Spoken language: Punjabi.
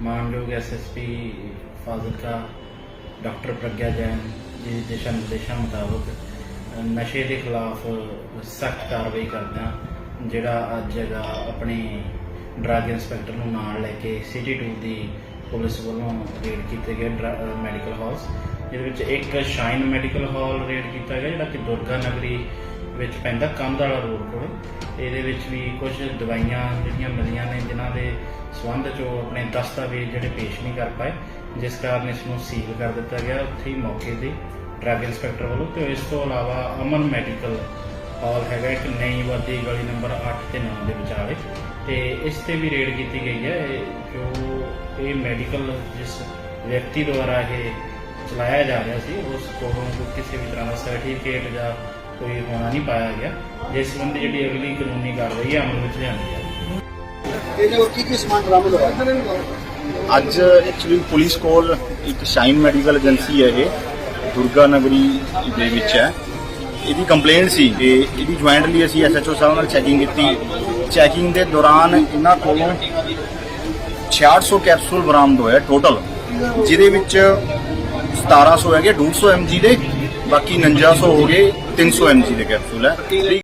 ਮਾਨਯੋਗ ਐਸਐਸਪੀ ਫਾਜ਼ਿਲਕਾ ਡਾਕਟਰ ਪ੍ਰਗਿਆ ਜੈਨ ਜੀ ਦੇ ਦਿਸ਼ਾ ਨਿਰਦੇਸ਼ਾਂ ਮੁਤਾਬਕ ਨਸ਼ੇ ਦੇ ਖਿਲਾਫ ਸਖਤ ਕਾਰਵਾਈ ਕਰਦਿਆਂ ਜਿਹੜਾ ਅੱਜ ਹੈਗਾ ਆਪਣੇ ਡਰੱਗ ਇੰਸਪੈਕਟਰ ਨੂੰ ਨਾਲ ਲੈ ਕੇ ਸਿਟੀ 2 ਦੀ ਪੁਲਿਸ ਵੱਲੋਂ ਰੇਡ ਕੀਤੇ ਗਏ ਮੈਡੀਕਲ ਹਾਲਸ। ਜਿਹਦੇ ਵਿੱਚ ਇੱਕ ਸ਼ਾਈਨ ਮੈਡੀਕਲ ਹਾਲ ਰੇਡ ਕੀਤਾ ਗਿਆ, ਜਿਹੜਾ ਕਿ ਦੁਰਗਾ ਨਗਰੀ ਵਿੱਚ ਪੈਂਦਾ ਕੰਧ ਵਾਲਾ ਰੋਡ ਕੋਲ। ਇਹਦੇ ਵਿੱਚ ਵੀ ਕੁਝ ਦਵਾਈਆਂ ਜਿਹੜੀਆਂ ਮਿਲੀਆਂ ਨੇ, ਜਿਨ੍ਹਾਂ ਦੇ ਸੰਬੰਧ ਚ ਉਹ ਆਪਣੇ ਦਸਤਾਵੇਜ਼ ਜਿਹੜੇ ਪੇਸ਼ ਨਹੀਂ ਕਰ ਪਾਏ, ਜਿਸ ਕਾਰਨ ਇਸ ਨੂੰ ਸੀਲ ਕਰ ਦਿੱਤਾ ਗਿਆ ਉੱਥੇ ਹੀ ਮੌਕੇ ਤੇ ਡਰੱਗ ਇੰਸਪੈਕਟਰ ਵੱਲੋਂ ਤੇ ਇਸ ਤੋਂ ਇਲਾਵਾ ਅਮਨ ਮੈਡੀਕਲ ਹਾਲ ਹੈਗਾ ਇੱਕ ਨਈ ਵਾਦੀ ਗਲੀ ਨੰਬਰ 8 ਤੇ 9 ਦੇ ਵਿਚਾਲੇ, ਤੇ ਇਸ ਤੇ ਵੀ ਰੇਡ ਕੀਤੀ ਗਈ ਹੈ। ਜੋ ਇਹ ਮੈਡੀਕਲ ਜਿਸ ਵਿਅਕਤੀ ਦੁਆਰਾ ਇਹ ਚਲਾਇਆ ਜਾ ਰਿਹਾ ਸੀ, ਉਸ ਕੋਲੋਂ ਕਿਸੇ ਵੀ ਤਰ੍ਹਾਂ ਦਾ ਸਰਟੀਫਿਕੇਟ ਜਾਂ ਕੋਈ ਹੋਣਾ ਨਹੀਂ ਪਾਇਆ ਗਿਆ, ਜਿਸ ਸੰਬੰਧੀ ਜਿਹੜੀ ਅਗਲੀ ਕਾਨੂੰਨੀ ਕਾਰਵਾਈ ਹੈ ਅਮਲ ਵਿੱਚ ਲਿਆਂਦੀ ਹੈ ਇਹ ਜੋ ਕੀ ਕੀ ਸਮਾਨ ਬਰਾਮਦ ਹੋਇਆ? ਅੱਜ ਐਕਚੁਅਲੀ ਪੁਲਿਸ ਕੋਲ ਇੱਕ ਸ਼ਾਈਨ ਮੈਡੀਕਲ ਏਜੰਸੀ ਹੈ ਇਹ, ਦੁਰਗਾ ਨਗਰੀ ਦੇ ਵਿੱਚ ਹੈ। ਇਹਦੀ ਕੰਪਲੇਂਟ ਸੀ ਕਿ ਇਹਦੀ ਜੁਆਇੰਟਲੀ ਅਸੀਂ ਐਸਐਚਓ ਸਾਹਿਬ ਨਾਲ ਚੈਕਿੰਗ ਕੀਤੀ। ਚੈਕਿੰਗ ਦੇ ਦੌਰਾਨ ਇਹਨਾਂ ਕੋਲੋਂ 6600 ਕੈਪਸੂਲ ਬਰਾਮਦ ਹੋਇਆ ਟੋਟਲ ਜਿਹਦੇ ਵਿੱਚ 1700 ਹੈਗੇ 200 mg ਦੇ, ਬਾਕੀ 4900 ਹੋ ਗਏ 300 mg ਦੇ ਕੈਪਸੂਲ ਹੈ।